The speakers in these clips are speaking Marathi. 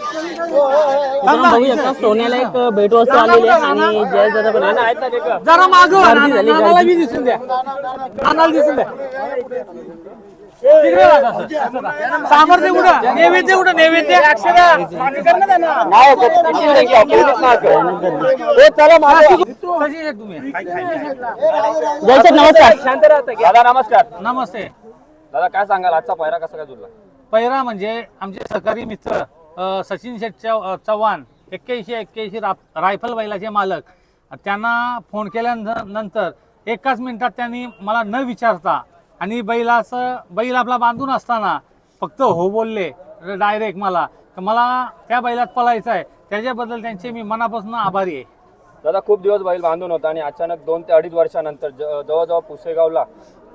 मित्रांनो बघू शकता सोन्याला एक भेटवस्तू आलेली आहे आणि जयेश दादा पण आहे. जरा माग गर्दी झाली, नानाला गर्दी. बी दिसून द्या. नानाला दिसून द्या. तिकडे. सामर्थ्य कुठं? नैवेद्य कुठं? नैवेद्य. अक्षरा कशी आहे तुम्ही जय सर नमस्कार. दादा नमस्कार. नमस्ते. दादा काय सांगाल? आजचा पहिरा कसा काय जुळला? पहिरा म्हणजे आमचे सहकारी मित्र. सचिन शेठ चव्हाण एक्क्याऐंशी एक्क्याऐंशी राप- रायफल बैलाचे मालक. त्यांना फोन केल्यानंतर एकाच मिनिटात त्यांनी मला न विचारता आणि बैलाचं बैल आपला बांधून असताना फक्त हो बोलले डायरेक्ट मला. तर मला त्या बैलात पळायचं आहे. त्याच्याबद्दल त्यांचे मी मनापासून आभारी आहे. दादा खूप दिवस बैल बांधून होता आणि अचानक दोन ते अडीच वर्षानंतर ज- जवळजवळ पुसेगावला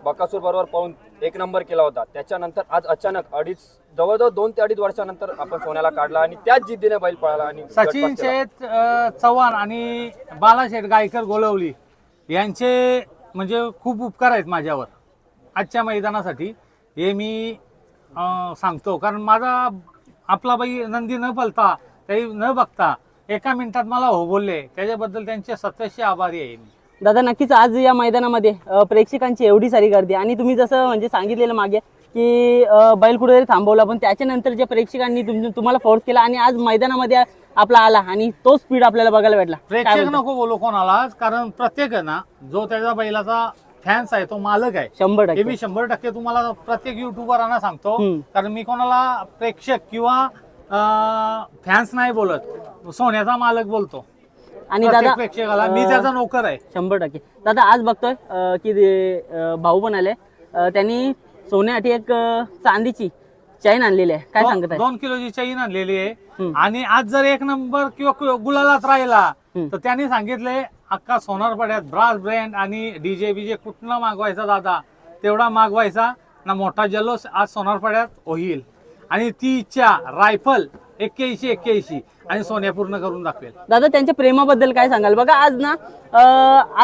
बकासूर बरोबर पाहून एक नंबर केला होता. त्याच्यानंतर आज अचानक अडीच जवळजवळ दोन ते अडीच वर्षानंतर आपण सोन्याला काढला आणि त्याच जिद्दीने बैल पळाला आणि सचिन गटपास केला. शेठ अ, चव्हाण आणि बालाशेठ गायकर गोलवली यांचे म्हणजे खूप उपकार आहेत माझ्यावर आजच्या मैदानासाठी. हे मी अ, सांगतो. कारण माझा आपला बाई नंदी न पलता काही न बघता एका मिनिटात मला हो बोलले. त्याच्याबद्दल त्यांचे सततचे आभारी आहे मी. दादा नक्कीच आज या मैदानामध्ये प्रेक्षकांची एवढी सारी गर्दी. आणि तुम्ही जसं म्हणजे सांगितलेलं मागे की बैल कुठेतरी थांबवला पण त्याच्यानंतर जे प्रेक्षकांनी तुम तुम्हाला फोर्स केला आणि आज मैदानामध्ये आपला आला आणि तो स्पीड आपल्याला बघायला भेटला. प्रेक्षक? नको बोलू कोणाला कारण प्रत्येक आहे ना जो त्याच्या बैलाचा फॅन्स आहे तो मालक आहे. शंभर टक्के. मी शंभर टक्के तुम्हाला प्रत्येक युट्यूबरांना सांगतो. कारण मी कोणाला प्रेक्षक किंवा फॅन्स नाही बोलत सोन्याचा मालक बोलतो. आणि प्रत्येक दादा प्रेक्षकाला मी त्याचा नोकर आहे. शंभर टक्के. दादा आज बघतोय अं, की अं, भाऊ पण आले. अं, त्यांनी सोन्यासाठी एक अं, चांदीची चैन आणलेली आहे. काय सांगत आहे? दोन किलोची चैन आणलेली आहे. हम्म. आणि आज जर एक नंबर किंवा कु- गुलालात राहिला हम्म. तर त्यांनी सांगितले अख्खा सोनारपड्यात ब्रास ब्रँड आणि डीजे बीजे कुठला मागवायचा दादा? तेवढा मागवायचा. ना मोठा जल्लोष आज सोनारपड्यात होईल. आणि ती इच्छा रायफल एक्क्याऐंशी एक्क्याऐंशी आणि सोन्या पूर्ण करून दाखवेल. दादा त्यांच्या प्रेमाबद्दल काय सांगाल? बघा आज ना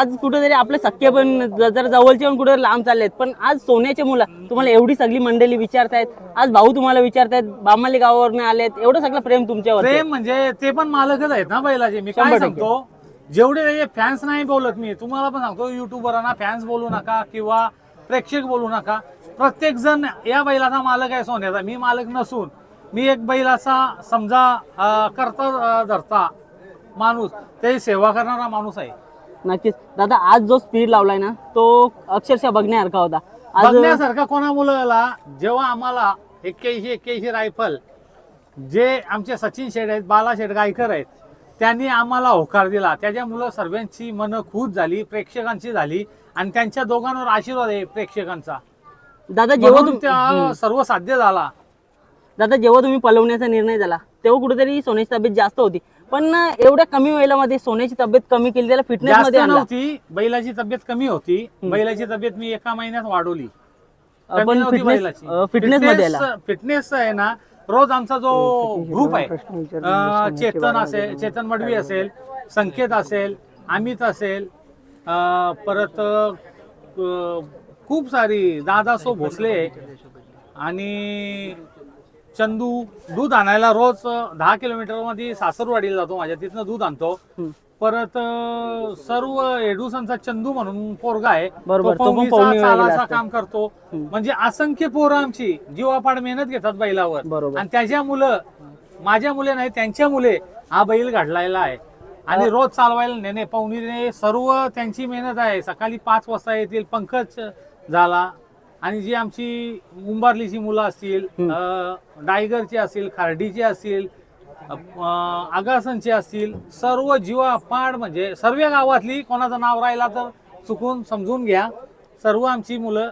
आज कुठेतरी आपले सख्खे पण जर जवळचे पण कुठे लांब चाललेत पण आज सोन्याचे मुलं तुम्हाला एवढी सगळी मंडळी विचारतायत आज भाऊ तुम्हाला विचारतायत बामाली गावावरून आलेत एवढं सगळं प्रेम तुमच्यावर प्रेम म्हणजे ते पण मालकच आहेत ना बैलाचे. मी काय. सांगतो जेवढे फॅन्स नाही बोलत मी तुम्हाला पण सांगतो युट्यूबरांना फॅन्स बोलू नका किंवा प्रेक्षक बोलू नका प्रत्येक जण या बैलाचा मालक आहे सोन्याचा. मी मालक नसून मी एक बैलाचा समजा करता धरता माणूस ते सेवा करणारा माणूस आहे. नक्कीच. दादा आज जो स्पीड लावलाय ना तो अक्षरशः बघण्यासारखा होता. आज बघण्यासारखा कोणा मुलाला जेव्हा आम्हाला एक्क्याऐंशी एक्क्याऐंशी रायफल जे आमचे सचिन शेठ आहेत बाला शेठ गायकर आहेत त्यांनी आम्हाला होकार दिला. त्याच्यामुळं सर्वांची मनं खुश झाली प्रेक्षकांची झाली आणि त्यांच्या दोघांवर आशीर्वाद आहे प्रेक्षकांचा. दादा जेव्हा म्हणून तुम त्या हम्म. सर्व साध्य झाला. दादा जेव्हा तुम्ही पलवण्याचा निर्णय झाला तेव्हा कुठेतरी सोन्याची तब्येत जास्त होती. पण ना एवढ्या कमी वेळेमध्ये सोन्याची तब्येत कमी केली त्याला फिटनेस जास्त मध्ये आणला. नव्हती. बैलाची तब्येत कमी होती. बैलाची तब्येत मी एका महिन्यात वाढवली. कमी नव्हती फिटनेस बैलाची. फिटनेस मध्ये आला. फिटनेस फिटनेस आहे ना रोज आमचा जो ग्रुप आहे अं, चेतन असेल चेतन मडवी असेल संकेत असेल अमित असेल अं, परत अं, खूप सारी दादा सो भोसले आणि चंदू दूध आणायला रोज दहा किलोमीटरमध्ये सासरवाडीला जातो माझ्या तिथनं दूध आणतो. परत सर्व एडुसनचा चंदू म्हणून पोरगा आहे बरोबर, तो पण पवनीचा, पवनी वगैरे चालाचा असतो. काम करतो. म्हणजे असंख्य पोरं आमची जीवापाड मेहनत घेतात बैलावर बरोबर. आणि त्याच्या मुलं माझ्या मुले नाही त्यांच्या मुले हा बैल घडलायला आहे आणि रोज चालवायला नेणे पवनीने सर्व त्यांची मेहनत आहे सकाळी पाच वाजता येतील पंकज झाला. आणि जी आमची मुंबार्लीची मुलं असतील डायगरची असतील खार्डीची असतील आगासनची असतील सर्व जीवा पाड म्हणजे सर्व गावातली कोणाचं नाव राहिला तर चुकून समजून घ्या. सर्व आमची मुलं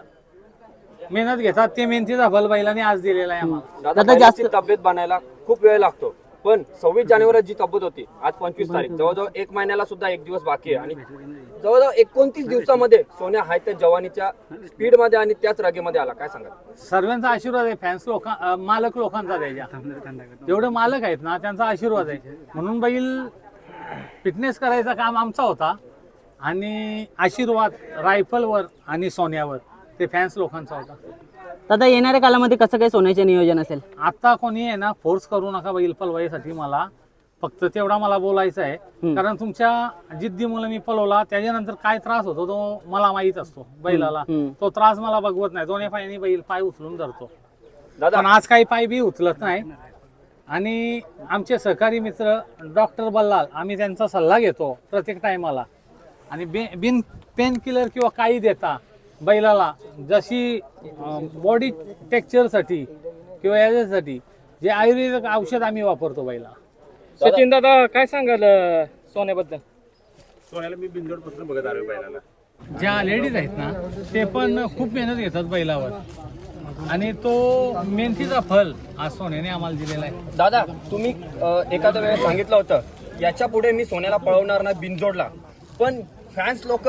मेहनत घेतात. ते मेहनतीचा फल बैलाने आज दिलेला आहे आम्हाला. दादा जास्त- तब्येत बनायला? खूप वेळ लागतो. पण सव्वीस जानेवारी जी तब्येत होती आज पंचवीस तारीख. जवळजवळ एक महिन्याला सुद्धा एक दिवस बाकी आहे. आणि जवळजवळ एकोणतीस दिवसामध्ये सोन्या हाय त्या जवानीच्या स्पीडमध्ये आणि त्याच रागेमध्ये आला. काय सांगा सर्वांचा आशीर्वाद आहे. फॅन्स लोक मालक लोकांचा त्याच्या. जेवढे मालक आहेत ना त्यांचा आशीर्वाद आहे. म्हणून बैल फिटनेस करायचा काम आमचा होता. आणि आशीर्वाद रायफलवर आणि सोन्यावर ते फॅन्स लोकांचा होता. दादा येणाऱ्या कालामध्ये कसं काय सोन्याचे नियोजन असेल? आता कोणी आहे ना फोर्स करू नका बैल पलवायसाठी मला. फक्त तेवढा मला बोलायचं आहे. कारण तुमच्या जिद्दीमुळे मी पलवला त्याच्यानंतर काय त्रास होतो तो मला माहीत असतो बैलाला. तो त्रास मला बघवत नाही. दोन्ही पायाने बैल पाय उचलून धरतो. दादा. पण आज काही पाय बी उचलत नाही. आणि आमचे सहकारी मित्र डॉक्टर बल्लाल आम्ही त्यांचा सल्ला घेतो प्रत्येक टायमाला आणि बे बिन पेन किलर किंवा काही देता. बैलाला जशी बॉडी टेक्चरसाठी किंवा याच्यासाठी जे आयुर्वेदिक औषध आम्ही वापरतो बैला. सचिन दादा काय सांगाल अं, सोन्याबद्दल? सोन्याला मी बिंदोडपासून बघत आलो बैलाला. ज्या लेडीज आहेत ना ते पण खूप मेहनत घेतात बैलावर. आणि तो मेहनतीचा फल आज सोन्याने आम्हाला दिलेला आहे. दादा तुम्ही अ, एखाद्या वेळेस सांगितलं होतं याच्यापुढे मी सोन्याला पळवणार ना बिनजोडला. पण फॅन्स लोक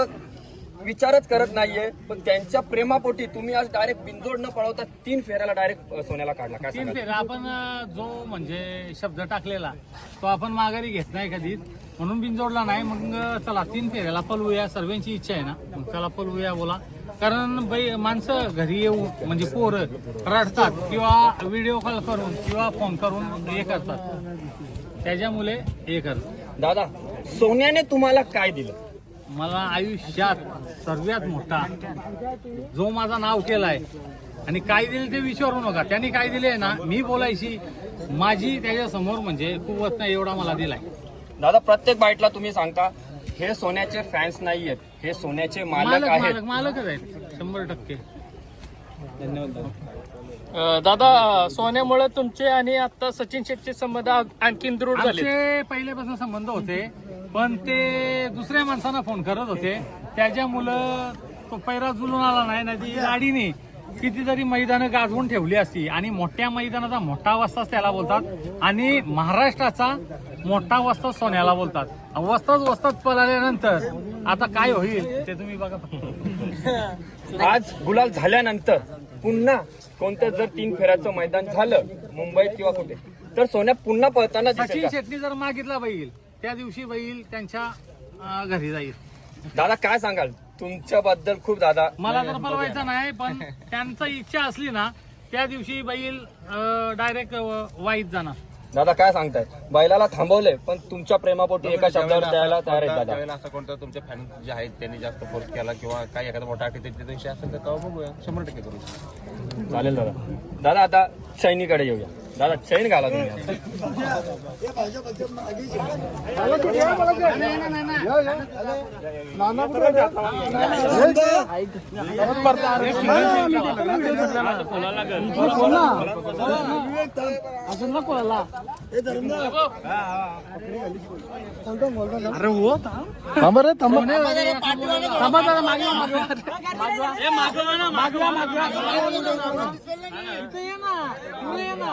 विचारच करत नाहीये पण त्यांच्या प्रेमापोटी तुम्ही आज डायरेक्ट बिनजोड न पळवता तीन फेऱ्याला डायरेक्ट सोन्याला काढला. काय तीन सांगाल? फेऱ्या. आपण अं, जो म्हणजे शब्द टाकलेला तो आपण माघारी घेत नाही कधीच. म्हणून बिनजोडला नाही. मग अं, चला तीन फेऱ्याला पलवूया सर्वांची इच्छा आहे ना. मग चला पलवूया बोला. कारण बै माणसं घरी येऊ म्हणजे पोरं रडतात किंवा व्हिडिओ कॉल करून किंवा फोन करून हे करतात. त्याच्यामुळे हे करतात. दादा सोन्याने तुम्हाला काय दिलं? मला आयुष्यात सर्वात मोठा जो माझा नाव केलाय आणि काय दिले ते विचारू नका. त्यांनी काय दिले ना मी बोलायची. माझी त्याच्यासमोर म्हणजे कुवत नाही एवढा मला दिलाय. दादा प्रत्येक बाईटला तुम्ही सांगता हे सोन्याचे फॅन्स नाही आहेत हे सोन्याचे मालक मालक आहेत. मालक मालकच आहेत. शंभर टक्के. अं, दादा सोन्यामुळे तुमचे आणि आता सचिन शेट्टी संबंध आ- आणखीन दृढ झाले आमचे पहिल्यापासून संबंध होते. पण ते दुसऱ्या माणसांना फोन करत होते त्याच्यामुळं तो पैरा जुलून आला नाही नाही ती गाडीने कितीतरी मैदानं गाजवून ठेवली असती आणि मोठ्या मैदानाचा मोठा वस्ताच त्याला बोलतात आणि महाराष्ट्राचा मोठा वस्ताच सोन्याला बोलतात वस्ताच वस्ताच पळाल्यानंतर आता काय होईल ते तुम्ही बघा. आज गुलाल झाल्यानंतर पुन्हा कोणतं जर तीन फेऱ्याचं मैदान झालं मुंबईत किंवा कुठे तर सोन्या पुन्हा पळताना सचिन? शेट्टी जर मागितला बैल त्या दिवशी बैल त्यांच्या घरी जाईल. दादा काय सांगाल? तुमच्याबद्दल खूप दादा मला तर पलवायचं नाही पण त्यांचं इच्छा असली ना त्या दिवशी बैल डायरेक्ट वाईत जाणार. दादा काय सांगताय? बैलाला थांबवले पण तुमच्या प्रेमापोटी एका शब्दावर द्यायला तयार आहेत दादा. त्यावेळेला असं कोणतं तुमचे फॅन जे आहेत त्यांनी जास्त फोर्स केला किंवा काही एखादा मोठा अटीचे विषय असेल तर तेव्हा बघूया. शंभर टक्के करू. चालेल दादा. दादा आता चैनीकडे येऊया. दादा चैन घाला अजून अरे हो थांब रे मागवा मागवा मागवा. मागवा ये ना ये ना.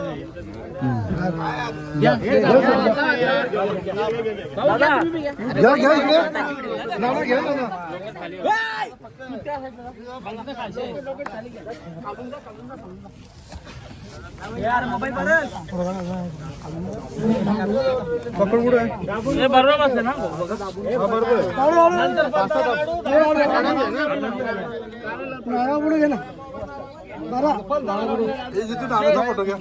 घ्या घ्या इकडे नाना घ्या नाना पकड कुठे आहे. बरोबर बसलं ना बरोबर नाना पुढे घे ना. फोटो घ्या.